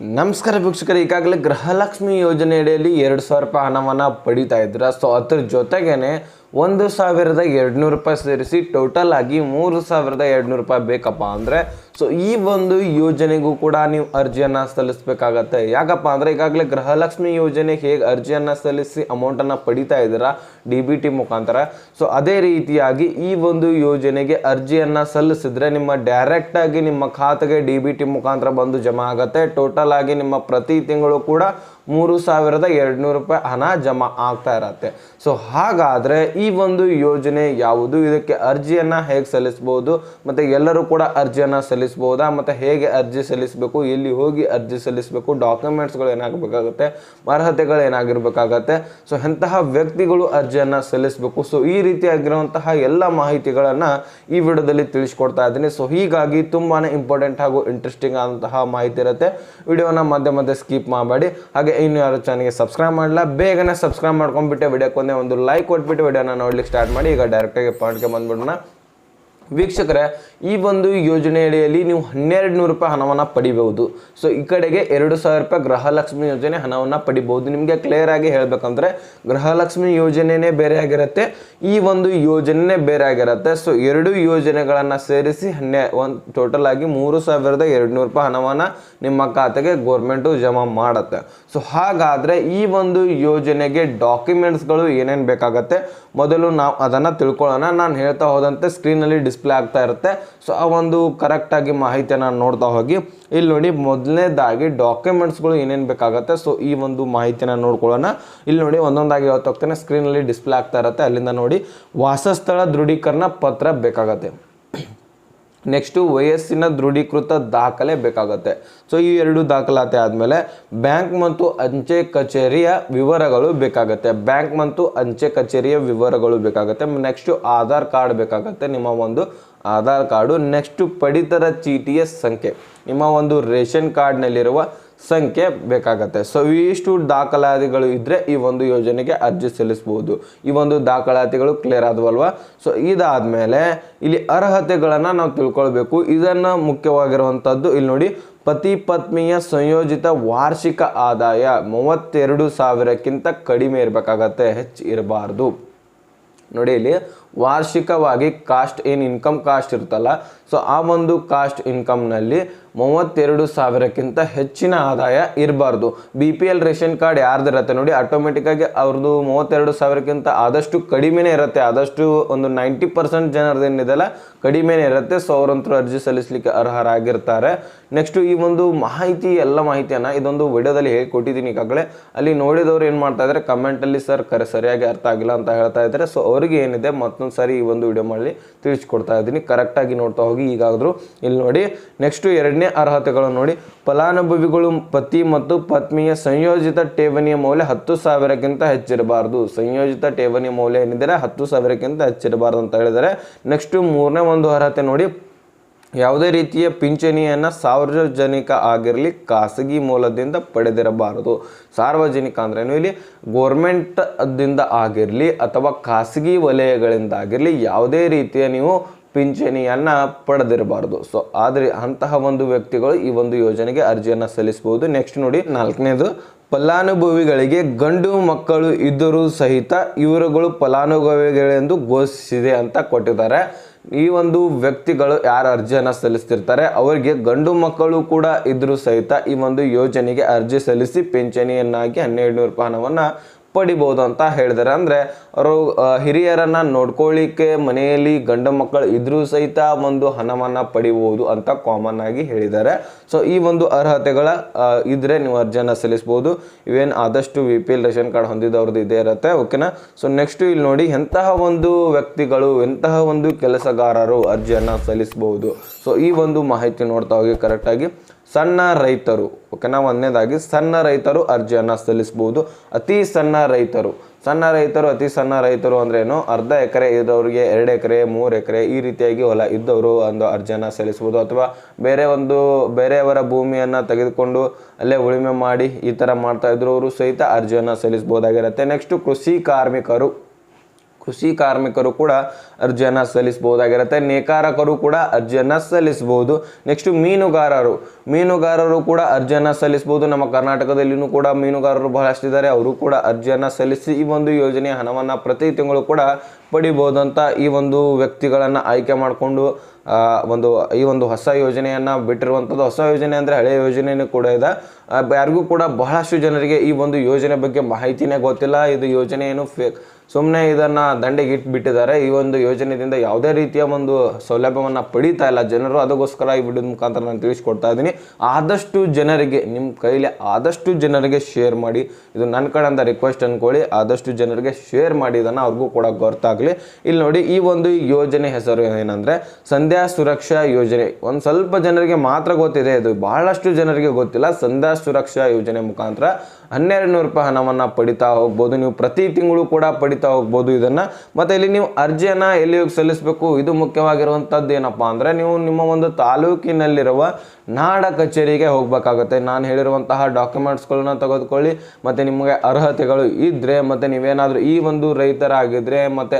ನಮಸ್ಕಾರ ವೀಕ್ಷಕರು, ಈಗಾಗಲೇ ಗೃಹಲಕ್ಷ್ಮಿ ಯೋಜನೆ ಅಡಿಯಲ್ಲಿ ಎರಡು ಸಾವಿರ ರೂಪಾಯಿ ಹಣವನ್ನು ಪಡೀತಾ ಇದ್ರ ಸೊ ಅದ್ರ ಜೊತೆಗೇನೆ ಒಂದು ಸಾವಿರದ ಎರಡುನೂರು ರೂಪಾಯಿ ಸೇರಿಸಿ ಟೋಟಲ್ ಆಗಿ ಮೂರು ಸಾವಿರದ ಎರಡುನೂರು ರೂಪಾಯಿ ಬೇಕಪ್ಪ ಅಂದರೆ ಸೊ ಈ ಒಂದು ಯೋಜನೆಗೂ ಕೂಡ ನೀವು ಅರ್ಜಿಯನ್ನು ಸಲ್ಲಿಸಬೇಕಾಗತ್ತೆ. ಯಾಕಪ್ಪ ಅಂದರೆ ಈಗಾಗಲೇ ಗೃಹಲಕ್ಷ್ಮಿ ಯೋಜನೆಗೆ ಹೇಗೆ ಅರ್ಜಿಯನ್ನು ಸಲ್ಲಿಸಿ ಅಮೌಂಟನ್ನು ಪಡಿತಾ ಇದ್ದೀರಾ ಡಿ ಬಿ ಟಿ ಮುಖಾಂತರ? ಸೊ ಅದೇ ರೀತಿಯಾಗಿ ಈ ಒಂದು ಯೋಜನೆಗೆ ಅರ್ಜಿಯನ್ನು ಸಲ್ಲಿಸಿದ್ರೆ ನಿಮ್ಮ ಡೈರೆಕ್ಟಾಗಿ ನಿಮ್ಮ ಖಾತೆಗೆ ಡಿ ಬಿ ಟಿ ಮುಖಾಂತರ ಬಂದು ಜಮಾ ಆಗುತ್ತೆ. ಟೋಟಲ್ ಆಗಿ ನಿಮ್ಮ ಪ್ರತಿ ತಿಂಗಳು ಕೂಡ ಮೂರು ಸಾವಿರದ ಎರಡುನೂರು ರೂಪಾಯಿ ಹಣ ಜಮಾ ಆಗ್ತಾ ಇರತ್ತೆ. ಸೊ ಹಾಗಾದರೆ ಈ ಒಂದು ಯೋಜನೆ ಯಾವುದು? ಇದಕ್ಕೆ ಅರ್ಜಿಯನ್ನು ಹೇಗೆ ಸಲ್ಲಿಸ್ಬೋದು? ಮತ್ತು ಎಲ್ಲರೂ ಕೂಡ ಅರ್ಜಿಯನ್ನು ಸಲ್ಲಿಸ್ಬೋದಾ? ಮತ್ತು ಹೇಗೆ ಅರ್ಜಿ ಸಲ್ಲಿಸಬೇಕು? ಎಲ್ಲಿ ಹೋಗಿ ಅರ್ಜಿ ಸಲ್ಲಿಸಬೇಕು? ಡಾಕ್ಯುಮೆಂಟ್ಸ್ಗಳು ಏನಾಗಬೇಕಾಗುತ್ತೆ? ಅರ್ಹತೆಗಳು ಏನಾಗಿರಬೇಕಾಗತ್ತೆ? ಸೊ ಎಂತಹ ವ್ಯಕ್ತಿಗಳು ಅರ್ಜಿಯನ್ನು ಸಲ್ಲಿಸಬೇಕು. ಸೊ ಈ ರೀತಿಯಾಗಿರುವಂತಹ ಎಲ್ಲ ಮಾಹಿತಿಗಳನ್ನು ಈ ವಿಡಿಯೋದಲ್ಲಿ ತಿಳಿಸ್ಕೊಡ್ತಾ ಇದ್ದೀನಿ. ಸೊ ಹೀಗಾಗಿ ತುಂಬಾ ಇಂಪಾರ್ಟೆಂಟ್ ಹಾಗೂ ಇಂಟ್ರೆಸ್ಟಿಂಗ್ ಆದಂತಹ ಮಾಹಿತಿ ಇರುತ್ತೆ. ವಿಡಿಯೋನ ಮಧ್ಯೆ ಮಧ್ಯೆ ಸ್ಕಿಪ್ ಮಾಡಬೇಡಿ. ಹಾಗೆ ಇನ್ನು ಯಾರು ಚಾನಲ್ಗೆ ಸಬ್ಸ್ಕ್ರೈಬ್ ಮಾಡಲ್ಲ ಬೇಗನೆ ಸಬ್ಸ್ಕ್ರೈಬ್ ಮಾಡ್ಕೊಂಡ್ಬಿಟ್ಟು ವಿಡಿಯೋಕ್ಕೊಂದೇ ಒಂದು ಲೈಕ್ ಕೊಟ್ಬಿಟ್ಟು ವಿಡಿಯೋನ ನೋಡ್ಲಿಕ್ಕೆ ಸ್ಟಾರ್ಟ್ ಮಾಡಿ, ಈಗ ಡೈರೆಕ್ಟಾಗಿ ಪಾಯಿಂಟ್ಗೆ ಬಂದ್ಬಿಡೋಣ. ವೀಕ್ಷಕರೇ, ಈ ಒಂದು ಯೋಜನೆ ಅಡಿಯಲ್ಲಿ ನೀವು ಹನ್ನೆರಡು ನೂರು ರೂಪಾಯಿ ಹಣವನ್ನು ಪಡಿಬಹುದು. ಸೊ ಈ ಕಡೆಗೆ ಎರಡು ಸಾವಿರ ರೂಪಾಯಿ ಗೃಹಲಕ್ಷ್ಮಿ ಯೋಜನೆ ಹಣವನ್ನು ಪಡಿಬಹುದು. ನಿಮಗೆ ಕ್ಲಿಯರ್ ಆಗಿ ಹೇಳಬೇಕಂದ್ರೆ, ಗೃಹಲಕ್ಷ್ಮಿ ಯೋಜನೆನೇ ಬೇರೆ ಆಗಿರುತ್ತೆ, ಈ ಒಂದು ಯೋಜನೆ ಬೇರೆ ಆಗಿರುತ್ತೆ. ಸೊ ಎರಡು ಯೋಜನೆಗಳನ್ನು ಸೇರಿಸಿ ಹನ್ನೆ, ಒಂದು ಟೋಟಲ್ ಆಗಿ ಮೂರು ಸಾವಿರದ ಎರಡು ನೂರು ರೂಪಾಯಿ ಹಣವನ್ನು ನಿಮ್ಮ ಖಾತೆಗೆ ಗೋರ್ಮೆಂಟು ಜಮಾ ಮಾಡುತ್ತೆ. ಸೊ ಹಾಗಾದರೆ ಈ ಒಂದು ಯೋಜನೆಗೆ ಡಾಕ್ಯುಮೆಂಟ್ಸ್ಗಳು ಏನೇನು ಬೇಕಾಗತ್ತೆ? ಮೊದಲು ನಾವು ಅದನ್ನು ತಿಳ್ಕೊಳ್ಳೋಣ. ನಾನು ಹೇಳ್ತಾ ಹೋದಂತೆ ಸ್ಕ್ರೀನಲ್ಲಿ ಡಿಸ್ಪ್ಲೇ ಆಗ್ತಾ ಇರುತ್ತೆ. ಸೊ ಆ ಒಂದು ಕರೆಕ್ಟಾಗಿ ಮಾಹಿತಿಯನ್ನು ನೋಡ್ತಾ ಹೋಗಿ. ಇಲ್ಲಿ ನೋಡಿ ಮೊದಲನೇದಾಗಿ ಡಾಕ್ಯುಮೆಂಟ್ಸ್ಗಳು ಏನೇನು ಬೇಕಾಗುತ್ತೆ. ಸೊ ಈ ಒಂದು ಮಾಹಿತಿನ ನೋಡ್ಕೊಳ್ಳೋಣ. ಇಲ್ಲಿ ನೋಡಿ ಒಂದೊಂದಾಗಿ ಹೇಳ್ತಾ ಹೋಗ್ತಾನೆ. ಸ್ಕ್ರೀನಲ್ಲಿ ಡಿಸ್ಪ್ಲೇ ಆಗ್ತಾ ಇರುತ್ತೆ. ಅಲ್ಲಿಂದ ನೋಡಿ ವಾಸಸ್ಥಳ ದೃಢೀಕರಣ ಪತ್ರ ಬೇಕಾಗತ್ತೆ. ನೆಕ್ಸ್ಟು ವಯಸ್ಸಿನ ದೃಢೀಕೃತ ದಾಖಲೆ ಬೇಕಾಗುತ್ತೆ. ಸೊ ಈ ಎರಡು ದಾಖಲಾತಿ ಆದಮೇಲೆ ಬ್ಯಾಂಕ್ ಮತ್ತು ಅಂಚೆ ಕಚೇರಿಯ ವಿವರಗಳು ಬೇಕಾಗುತ್ತೆ. ಬ್ಯಾಂಕ್ ಮತ್ತು ಅಂಚೆ ಕಚೇರಿಯ ವಿವರಗಳು ಬೇಕಾಗುತ್ತೆ. ನೆಕ್ಸ್ಟು ಆಧಾರ್ ಕಾರ್ಡ್ ಬೇಕಾಗುತ್ತೆ ನಿಮ್ಮ ಒಂದು ಆಧಾರ್ ಕಾರ್ಡು. ನೆಕ್ಸ್ಟು ಪಡಿತರ ಚೀಟಿಯ ಸಂಖ್ಯೆ. ನಿಮ್ಮ ಒಂದು ರೇಷನ್ ಕಾರ್ಡ್ನಲ್ಲಿರುವ ಸಂಖ್ಯೆ ಬೇಕಾಗತ್ತೆ. ಸೊ ಇಷ್ಟು ದಾಖಲಾತಿಗಳು ಇದ್ದರೆ ಈ ಒಂದು ಯೋಜನೆಗೆ ಅರ್ಜಿ ಸಲ್ಲಿಸ್ಬೋದು. ಈ ಒಂದು ದಾಖಲಾತಿಗಳು ಕ್ಲಿಯರ್ ಆದವಲ್ವಾ? ಸೊ ಇದಾದಮೇಲೆ ಇಲ್ಲಿ ಅರ್ಹತೆಗಳನ್ನು ನಾವು ತಿಳ್ಕೊಳ್ಬೇಕು. ಇದನ್ನು ಮುಖ್ಯವಾಗಿರುವಂಥದ್ದು ಇಲ್ಲಿ ನೋಡಿ ಪತಿ ಪತ್ನಿಯ ಸಂಯೋಜಿತ ವಾರ್ಷಿಕ ಆದಾಯ ಮೂವತ್ತೆರಡು ಸಾವಿರಕ್ಕಿಂತ ಕಡಿಮೆ ಇರಬೇಕಾಗತ್ತೆ. ಹೆಚ್ಚು ಇರಬಾರ್ದು. ನೋಡಿ ಇಲ್ಲಿ ವಾರ್ಷಿಕವಾಗಿ ಕಾಸ್ಟ್ ಏನು ಇನ್ಕಮ್ ಕಾಸ್ಟ್ ಇರುತ್ತಲ್ಲ, ಸೊ ಆ ಒಂದು ಕಾಸ್ಟ್ ಇನ್ಕಮ್ನಲ್ಲಿ ಮೂವತ್ತೆರಡು ಸಾವಿರಕ್ಕಿಂತ ಹೆಚ್ಚಿನ ಆದಾಯ ಇರಬಾರ್ದು. B P L ration card ಯಾರ್ದಿರತ್ತೆ ನೋಡಿ, ಆಟೋಮೆಟಿಕ್ಕಾಗಿ ಅವ್ರದ್ದು ಮೂವತ್ತೆರಡು ಸಾವಿರಕ್ಕಿಂತ ಆದಷ್ಟು ಕಡಿಮೆನೇ ಇರುತ್ತೆ. ಆದಷ್ಟು ಒಂದು ನೈಂಟಿ ಪರ್ಸೆಂಟ್ ಜನರದೇನಿದೆಲ್ಲ ಕಡಿಮೆನೇ ಇರುತ್ತೆ. ಸೊ ಅವರಂತರೂ ಅರ್ಜಿ ಸಲ್ಲಿಸಲಿಕ್ಕೆ ಅರ್ಹರಾಗಿರ್ತಾರೆ. ನೆಕ್ಸ್ಟು ಈ ಒಂದು ಮಾಹಿತಿ, ಎಲ್ಲ ಮಾಹಿತಿಯನ್ನು ಇದೊಂದು ವಿಡಿಯೋದಲ್ಲಿ ಹೇಗೆ ಕೊಟ್ಟಿದ್ದೀನಿ ಈಗಾಗಲೇ ಅಲ್ಲಿ ನೋಡಿದವ್ರು ಏನು ಮಾಡ್ತಾ ಇದ್ದಾರೆ ಕಮೆಂಟಲ್ಲಿ ಸರ್ ಕರೆ ಸರಿಯಾಗಿ ಅರ್ಥ ಆಗಿಲ್ಲ ಅಂತ ಹೇಳ್ತಾ ಇದ್ದಾರೆ ಸೊ ಅವರಿಗೆ ಏನಿದೆ ಮತ್ತೊಂದು ಸಾರಿ ಈ ಒಂದು ವಿಡಿಯೋ ಮಾಡಲಿ ತಿಳಿಸ್ಕೊಡ್ತಾ ಇದ್ದೀನಿ. ಕರೆಕ್ಟಾಗಿ ನೋಡ್ತಾ ಹೋಗಿ, ಈಗಾದರೂ ಇಲ್ಲಿ ನೋಡಿ ನೆಕ್ಸ್ಟು ಎರಡನೇ ಅರ್ಹತೆಗಳನ್ನು ನೋಡಿ. ಫಲಾನುಭವಿಗಳು ಪತಿ ಮತ್ತು ಪತ್ನಿಯ ಸಂಯೋಜಿತ ಠೇವಣಿಯ ಮೌಲ್ಯ ಹತ್ತು ಸಾವಿರಕ್ಕಿಂತ ಹೆಚ್ಚಿರಬಾರ್ದು. ಸಂಯೋಜಿತ ಠೇವಣಿ ಮೌಲ್ಯ ಏನಿದೆ? ಹತ್ತು ಸಾವಿರಕ್ಕಿಂತ ಹೆಚ್ಚಿರಬಾರ್ದು ಅಂತ ಹೇಳಿದರೆ ನೆಕ್ಸ್ಟು ಮೂರನೇ ಒಂದು ಅರ್ಹತೆ ನೋಡಿ ಯಾವುದೇ ರೀತಿಯ ಪಿಂಚಣಿಯನ್ನು ಸಾರ್ವಜನಿಕ ಆಗಿರಲಿ ಖಾಸಗಿ ಮೂಲದಿಂದ ಪಡೆದಿರಬಾರದು. ಸಾರ್ವಜನಿಕ ಅಂದ್ರೇನು ಇಲ್ಲಿ ಗೋರ್ಮೆಂಟ್ ದಿಂದ ಆಗಿರಲಿ ಅಥವಾ ಖಾಸಗಿ ವಲಯಗಳಿಂದ ಆಗಿರಲಿ ಯಾವುದೇ ರೀತಿಯ ನೀವು ಪಿಂಚಣಿಯನ್ನು ಪಡೆದಿರಬಾರ್ದು. ಸೊ ಆದರೆ ಅಂತಹ ಒಂದು ವ್ಯಕ್ತಿಗಳು ಈ ಒಂದು ಯೋಜನೆಗೆ ಅರ್ಜಿಯನ್ನು ಸಲ್ಲಿಸಬಹುದು. ನೆಕ್ಸ್ಟ್ ನೋಡಿ, ನಾಲ್ಕನೇದು, ಫಲಾನುಭವಿಗಳಿಗೆ ಗಂಡು ಮಕ್ಕಳು ಇದ್ದರೂ ಸಹಿತ ಇವರುಗಳು ಫಲಾನುಭವಿಗಳೆಂದು ಘೋಷಿಸಿದೆ ಅಂತ ಕೊಟ್ಟಿದ್ದಾರೆ. ಈ ಒಂದು ವ್ಯಕ್ತಿಗಳು ಯಾರು ಅರ್ಜಿಯನ್ನು ಸಲ್ಲಿಸ್ತಿರ್ತಾರೆ, ಅವರಿಗೆ ಗಂಡು ಮಕ್ಕಳು ಕೂಡ ಇದ್ರೂ ಸಹಿತ ಈ ಒಂದು ಯೋಜನೆಗೆ ಅರ್ಜಿ ಸಲ್ಲಿಸಿ, ಪಿಂಚಣಿಯನ್ನಾಗಿ ಹನ್ನೆರಡು ನೂರು ರೂಪಾಯಿ ಹಣವನ್ನು ಪಡಿಬೋದು ಅಂತ ಹೇಳಿದ್ದಾರೆ. ಅಂದರೆ ಅವರು ಹಿರಿಯರನ್ನ ನೋಡ್ಕೊಳ್ಳಿಕ್ಕೆ ಮನೆಯಲ್ಲಿ ಗಂಡ ಮಕ್ಕಳು ಇದ್ರೂ ಸಹಿತ ಒಂದು ಹಣವನ್ನು ಪಡಿಬೋದು ಅಂತ ಕಾಮನ್ ಆಗಿ ಹೇಳಿದ್ದಾರೆ. ಸೊ ಈ ಒಂದು ಅರ್ಹತೆಗಳ ಇದ್ದರೆ ನೀವು ಅರ್ಜಿಯನ್ನು ಸಲ್ಲಿಸ್ಬೋದು. ಇವೇನು ಆದಷ್ಟು V P L ration card ಹೊಂದಿದವ್ರದ್ದು ಇದೇ ಇರುತ್ತೆ. ಓಕೆನಾ ಸೊ ನೆಕ್ಸ್ಟ್ ಇಲ್ಲಿ ನೋಡಿ, ಎಂತಹ ಒಂದು ವ್ಯಕ್ತಿಗಳು, ಎಂತಹ ಒಂದು ಕೆಲಸಗಾರರು ಅರ್ಜಿಯನ್ನು ಸಲ್ಲಿಸಬಹುದು ಸೊ ಈ ಒಂದು ಮಾಹಿತಿ ನೋಡ್ತಾ ಹೋಗಿ ಕರೆಕ್ಟಾಗಿ ಸಣ್ಣ ರೈತರು ಓಕೆನಾ ಒಂದನೇದಾಗಿ ಸಣ್ಣ ರೈತರು ಅರ್ಜಿಯನ್ನು ಸಲ್ಲಿಸಬಹುದು ಅತಿ ಸಣ್ಣ ರೈತರು. ಸಣ್ಣ ರೈತರು, ಅತಿ ಸಣ್ಣ ರೈತರು ಅಂದ್ರೇನು ಅರ್ಧ ಎಕರೆ ಇರೋರಿಗೆ ಎರಡು ಎಕರೆ, ಮೂರು ಎಕರೆ ಈ ರೀತಿಯಾಗಿ ಹೊಲ ಇದ್ದವರು ಒಂದು ಅರ್ಜಿಯನ್ನು ಸಲ್ಲಿಸ್ಬೋದು. ಅಥವಾ ಬೇರೆ ಒಂದು ಬೇರೆಯವರ ಭೂಮಿಯನ್ನು ತೆಗೆದುಕೊಂಡು ಅಲ್ಲೇ ಉಳುಮೆ ಮಾಡಿ ಈ ಥರ ಮಾಡ್ತಾ ಇದ್ರು, ಅವರು ಸಹಿತ ಅರ್ಜಿಯನ್ನು ಸಲ್ಲಿಸ್ಬೋದಾಗಿರುತ್ತೆ. ನೆಕ್ಸ್ಟು ಕೃಷಿ ಕಾರ್ಮಿಕರು. ಕೃಷಿ ಕಾರ್ಮಿಕರು ಕೂಡ ಅರ್ಜಿಯನ್ನು ಸಲ್ಲಿಸಬಹುದಾಗಿರುತ್ತೆ. ನೇಕಾರಕರು ಕೂಡ ಅರ್ಜಿಯನ್ನು ಸಲ್ಲಿಸಬಹುದು. ನೆಕ್ಸ್ಟ್ ಮೀನುಗಾರರು. ಮೀನುಗಾರರು ಕೂಡ ಅರ್ಜಿಯನ್ನು ಸಲ್ಲಿಸಬಹುದು. ನಮ್ಮ ಕರ್ನಾಟಕದಲ್ಲಿನೂ ಕೂಡ ಮೀನುಗಾರರು ಬಹಳಷ್ಟಿದ್ದಾರೆ ಅವರು ಕೂಡ ಅರ್ಜಿಯನ್ನು ಸಲ್ಲಿಸಿ ಈ ಒಂದು ಯೋಜನೆಯ ಹಣವನ್ನು ಪ್ರತಿ ತಿಂಗಳು ಕೂಡ ಪಡಿಬೋದಂತ ಈ ಒಂದು ವ್ಯಕ್ತಿಗಳನ್ನು ಆಯ್ಕೆ ಮಾಡಿಕೊಂಡು ಒಂದು, ಈ ಒಂದು ಹೊಸ ಯೋಜನೆಯನ್ನು ಬಿಟ್ಟಿರುವಂಥದ್ದು ಹೊಸ ಯೋಜನೆ ಅಂದರೆ ಹಳೆಯ ಯೋಜನೆಯೂ ಕೂಡ ಇದೆ. ಯಾರಿಗೂ ಕೂಡ ಬಹಳಷ್ಟು ಜನರಿಗೆ ಈ ಒಂದು ಯೋಜನೆ ಬಗ್ಗೆ ಮಾಹಿತಿನೇ ಗೊತ್ತಿಲ್ಲ. ಇದು ಯೋಜನೆ ಫೇಕ್ ಸುಮ್ಮನೆ ಇದನ್ನು ದಂಡೆಗೆ ಇಟ್ಬಿಟ್ಟಿದ್ದಾರೆ. ಈ ಒಂದು ಯೋಜನೆಯಿಂದ ಯಾವುದೇ ರೀತಿಯ ಒಂದು ಸೌಲಭ್ಯವನ್ನು ಪಡೀತಾ ಇಲ್ಲ. ಜನರು ಅದಕ್ಕೋಸ್ಕರ ಈ ವಿಡಿಯೋದ ಮುಖಾಂತರ ನಾನು ತಿಳಿಸ್ಕೊಡ್ತಾ ಇದ್ದೀನಿ. ಆದಷ್ಟು ಜನರಿಗೆ, ನಿಮ್ಮ ಕೈಲಿ ಆದಷ್ಟು ಜನರಿಗೆ ಶೇರ್ ಮಾಡಿ. ಇದು ನನ್ನ ಕಡೆಯಿಂದ ರಿಕ್ವೆಸ್ಟ್ ಅಂದ್ಕೊಳ್ಳಿ ಆದಷ್ಟು ಜನರಿಗೆ ಶೇರ್ ಮಾಡಿ. ಇದನ್ನು ಅವ್ರಿಗೂ ಕೂಡ ಗೊತ್ತಾಗಲಿ ಇಲ್ಲಿ ನೋಡಿ, ಈ ಒಂದು ಯೋಜನೆ ಹೆಸರು ಏನಂದರೆ, ಸಂಧ್ಯಾ ಸುರಕ್ಷಾ ಯೋಜನೆ. ಒಂದು ಸ್ವಲ್ಪ ಜನರಿಗೆ ಮಾತ್ರ ಗೊತ್ತಿದೆ. ಇದು ಬಹಳಷ್ಟು ಜನರಿಗೆ ಗೊತ್ತಿಲ್ಲ. ಸಂಧ್ಯಾ ಸುರಕ್ಷಾ ಯೋಜನೆ ಮುಖಾಂತರ ಹನ್ನೆರಡು ನೂರು ರೂಪಾಯಿ ಹಣವನ್ನು ಪಡಿತಾ ಹೋಗ್ಬೋದು. ನೀವು ಪ್ರತಿ ತಿಂಗಳು ಕೂಡ ಪಡಿತಾ ಹೋಗ್ಬೋದು ಇದನ್ನು. ಮತ್ತು ಇಲ್ಲಿ ನೀವು ಅರ್ಜಿಯನ್ನು ಎಲ್ಲಿ ಹೋಗಿ ಸಲ್ಲಿಸಬೇಕು? ಇದು ಮುಖ್ಯವಾಗಿರುವಂಥದ್ದು ಏನಪ್ಪ ಅಂದರೆ ನೀವು ನಿಮ್ಮ ಒಂದು ತಾಲೂಕಿನಲ್ಲಿರುವ ನಾಡ ಕಚೇರಿಗೆ ಹೋಗಬೇಕಾಗುತ್ತೆ. ನಾನು ಹೇಳಿರುವಂತಹ ಡಾಕ್ಯುಮೆಂಟ್ಸ್ಗಳನ್ನ ತೆಗೆದುಕೊಳ್ಳಿ, ಮತ್ತು ನಿಮಗೆ ಅರ್ಹತೆಗಳು ಇದ್ದರೆ ಮತ್ತು ನೀವೇನಾದರೂ ಈ ಒಂದು ರೈತರಾಗಿದ್ದರೆ ಮತ್ತು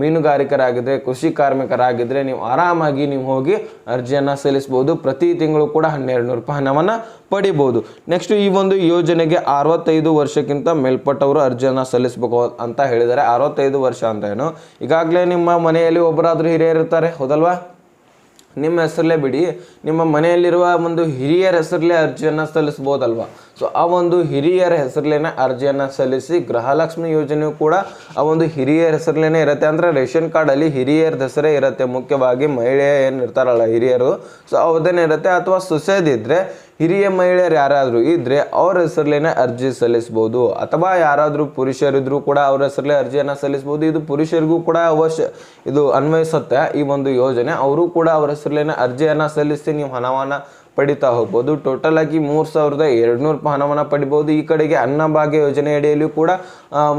ಮೀನುಗಾರಿಕರಾಗಿದ್ದರೆ ಕೃಷಿ ಕಾರ್ಮಿಕರಾಗಿದ್ದರೆ ನೀವು ಆರಾಮಾಗಿ ನೀವು ಹೋಗಿ ಅರ್ಜಿಯನ್ನು ಸಲ್ಲಿಸ್ಬೋದು. ಪ್ರತಿ ತಿಂಗಳು ಕೂಡ ಹನ್ನೆರಡು ನೂರು ರೂಪಾಯಿ ಹಣವನ್ನು ಪಡಿಬೋದು. ನೆಕ್ಸ್ಟ್ ಈ ಒಂದು ಯೋಜನೆಗೆ ಅರವತ್ತೈದು ವರ್ಷಕ್ಕಿಂತ ಮೇಲ್ಪಟ್ಟವರು ಅರ್ಜಿಯನ್ನು ಸಲ್ಲಿಸಬೇಕು ಅಂತ ಹೇಳಿದ್ದಾರೆ. ಅರವತ್ತೈದು ವರ್ಷ ಅಂತ ಏನು? ಈಗಾಗಲೇ ನಿಮ್ಮ ಮನೆಯಲ್ಲಿ ಒಬ್ಬರಾದರೂ ಹಿರಿಯರು ಇರ್ತಾರೆ, ಹೌದಲ್ವಾ? ನಿಮ್ಮ ಹೆಸರಲ್ಲೇ ಬಿಡಿ. ನಿಮ್ಮ ಮನೆಯಲ್ಲಿರುವ ಒಂದು ಹಿರಿಯರ ಹೆಸರಲ್ಲೇ ಅರ್ಜಿಯನ್ನು ಸಲ್ಲಿಸ್ಬೋದಲ್ವಾ? ಸೊ ಆ ಒಂದು ಹಿರಿಯರ ಹೆಸರಲ್ಲೇನೆ ಅರ್ಜಿಯನ್ನು ಸಲ್ಲಿಸಿ ಗೃಹಲಕ್ಷ್ಮಿ ಯೋಜನೆಯು ಕೂಡ ಆ ಒಂದು ಹಿರಿಯರ ಹೆಸರಲ್ಲೇನೆ ಇರುತ್ತೆ. ಅಂದರೆ ರೇಷನ್ ಕಾರ್ಡಲ್ಲಿ ಹಿರಿಯರದ ಹೆಸರೇ ಇರುತ್ತೆ. ಮುಖ್ಯವಾಗಿ ಮಹಿಳೆ ಏನು ಇರ್ತಾರಲ್ಲ ಹಿರಿಯರು. ಸೊ ಅವ್ರದ್ದೇನೆ ಇರುತ್ತೆ ಅಥವಾ ಸೊಸೆದಿದ್ದರೆ ಹಿರಿಯ ಮಹಿಳೆಯರು ಯಾರಾದರೂ ಇದ್ದರೆ ಅವ್ರ ಹೆಸರಲ್ಲೇನೆ ಅರ್ಜಿ ಸಲ್ಲಿಸ್ಬೋದು. ಅಥವಾ ಯಾರಾದರೂ ಪುರುಷರಿದ್ದರೂ ಕೂಡ ಅವ್ರ ಹೆಸರಲ್ಲೇ ಅರ್ಜಿಯನ್ನು ಸಲ್ಲಿಸ್ಬೋದು. ಇದು ಪುರುಷರಿಗೂ ಕೂಡ ಅವಶ್ಯ ಇದು ಅನ್ವಯಿಸುತ್ತೆ ಈ ಒಂದು ಯೋಜನೆ. ಅವರು ಕೂಡ ಅವ್ರ ಹೆಸರಲ್ಲೇನೆ ಅರ್ಜಿಯನ್ನು ಸಲ್ಲಿಸಿ ನೀವು ಹಣವನ್ನು ಪಡಿತಾ ಹೋಗ್ಬೋದು. ಟೋಟಲ್ ಆಗಿ ಮೂರು ಸಾವಿರದ ಎರಡುನೂರು ರೂಪಾಯಿ ಹಣವನ್ನು ಪಡಿಬೋದು. ಈ ಕಡೆಗೆ ಅನ್ನಭಾಗ್ಯ ಯೋಜನೆ ಕೂಡ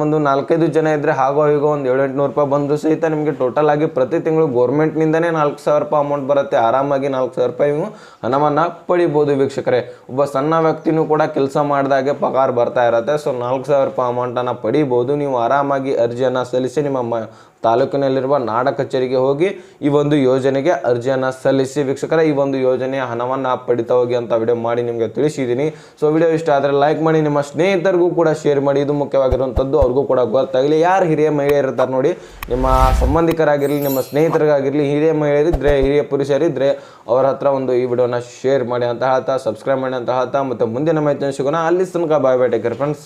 ಒಂದು ನಾಲ್ಕೈದು ಜನ ಇದ್ದರೆ ಹಾಗೋ ಹೀಗೋ ಒಂದು ಏಳು ಎಂಟುನೂರು ರೂಪಾಯಿ ಬಂದರೂ ಸಹಿತ ನಿಮಗೆ ಟೋಟಲ್ ಆಗಿ ಪ್ರತಿ ತಿಂಗಳು ಗೌರ್ಮೆಂಟ್ನಿಂದನೇ ನಾಲ್ಕು ಸಾವಿರ ರೂಪಾಯಿ ಅಮೌಂಟ್ ಬರುತ್ತೆ. ಆರಾಮಾಗಿ ನಾಲ್ಕು ಸಾವಿರ ರೂಪಾಯಿ ನೀವು ಹಣವನ್ನು ಪಡಿಬೋದು ವೀಕ್ಷಕರೇ. ಒಬ್ಬ ಸಣ್ಣ ವ್ಯಕ್ತಿನೂ ಕೂಡ ಕೆಲಸ ಮಾಡಿದಾಗೆ ಪಗಾರ ಬರ್ತಾ ಇರುತ್ತೆ. ಸೊ ನಾಲ್ಕು ಸಾವಿರ ರೂಪಾಯಿ ಅಮೌಂಟನ್ನು ಪಡಿಬೋದು. ನೀವು ಆರಾಮಾಗಿ ಅರ್ಜಿಯನ್ನು ಸಲ್ಲಿಸಿ ನಿಮ್ಮ ತಾಲೂಕಿನಲ್ಲಿರುವ ನಾಡ ಕಚೇರಿಗೆ ಹೋಗಿ ಈ ಒಂದು ಯೋಜನೆಗೆ ಅರ್ಜಿಯನ್ನು ಸಲ್ಲಿಸಿ. ವೀಕ್ಷಕರ, ಈ ಒಂದು ಯೋಜನೆಯ ಹಣವನ್ನು ಪಡಿತಾ ಹೋಗಿ ಅಂತ ವಿಡಿಯೋ ಮಾಡಿ ನಿಮಗೆ ತಿಳಿಸಿದ್ದೀನಿ ಸೊ ವಿಡಿಯೋ ಇಷ್ಟ ಆದರೆ ಲೈಕ್ ಮಾಡಿ, ನಿಮ್ಮ ಸ್ನೇಹಿತರಿಗೂ ಕೂಡ ಶೇರ್ ಮಾಡಿ. ಇದು ಮುಖ್ಯವಾಗಿರುವಂಥದ್ದು ಅವ್ರಿಗೂ ಕೂಡ ಗೊತ್ತಾಗಲಿ. ಯಾರು ಹಿರಿಯ ಮಹಿಳೆಯರು ಇರ್ತಾರೆ ನೋಡಿ, ನಿಮ್ಮ ಸಂಬಂಧಿಕರಾಗಿರಲಿ, ನಿಮ್ಮ ಸ್ನೇಹಿತರಿಗಾಗಿರಲಿ, ಹಿರಿಯ ಮಹಿಳೆಯರಿದ್ದರೆ ಹಿರಿಯ ಪುರುಷರಿದ್ದರೆ ಅವರ ಹತ್ರ ಒಂದು ಈ ವಿಡಿಯೋನ ಶೇರ್ ಮಾಡಿ ಅಂತ ಹೇಳ್ತಾ ಸಬ್ಸ್ಕ್ರೈಬ್ ಮಾಡಿ ಅಂತ ಹೇಳ್ತಾ. ಮತ್ತು ಮುಂದಿನ ಮಾಹಿತಿಯನ್ನು ಸಿಗೋಣ. ಅಲ್ಲಿ ತನಕ ಬಾಯ್ ಬಾಯ್ ಫ್ರೆಂಡ್ಸ್